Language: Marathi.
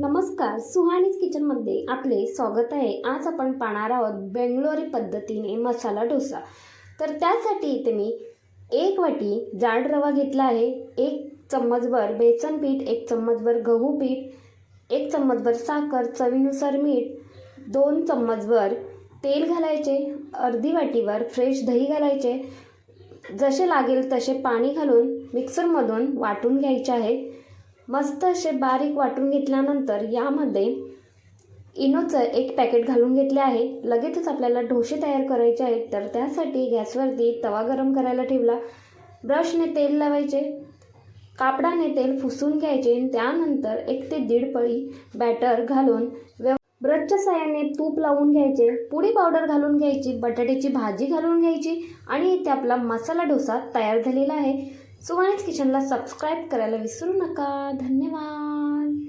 नमस्कार सुहाणीज किचनमध्ये आपले स्वागत आहे. आज आपण पाहणार आहोत बेंगलोरी पद्धतीने मसाला डोसा. तर त्यासाठी इथे मी एक वाटी जाड रवा घेतला आहे एक चम्मचभर बेसन पीठ एक चम्मचभर गहू पीठ एक चम्मचभर साखर चवीनुसार मीठ दोन चम्मचभर तेल घालायचे अर्धी वाटीवर फ्रेश दही घालायचे. जसे लागेल तसे पाणी घालून मिक्सरमधून वाटून घ्यायचे आहे. मस्त असे बारीक वाटून घेतल्यानंतर यामध्ये इनोचं एक पॅकेट घालून घेतले आहे. लगेचच आपल्याला ढोसे तयार करायचे आहेत. तर त्यासाठी गॅसवरती तवा गरम करायला ठेवला. ब्रशने तेल लावायचे. कापडाने तेल फुसून घ्यायचे. त्यानंतर एक ते दीड पळी बॅटर घालून व्यव ब्रशच्या साह्याने तूप लावून घ्यायचे. पुडी पावडर घालून घ्यायची. बटाट्याची भाजी घालून घ्यायची. आणि इथे आपला मसाला डोसा तयार झालेला आहे. सुवर्णित किचनला सबस्क्राईब करायला विसरू नका. धन्यवाद.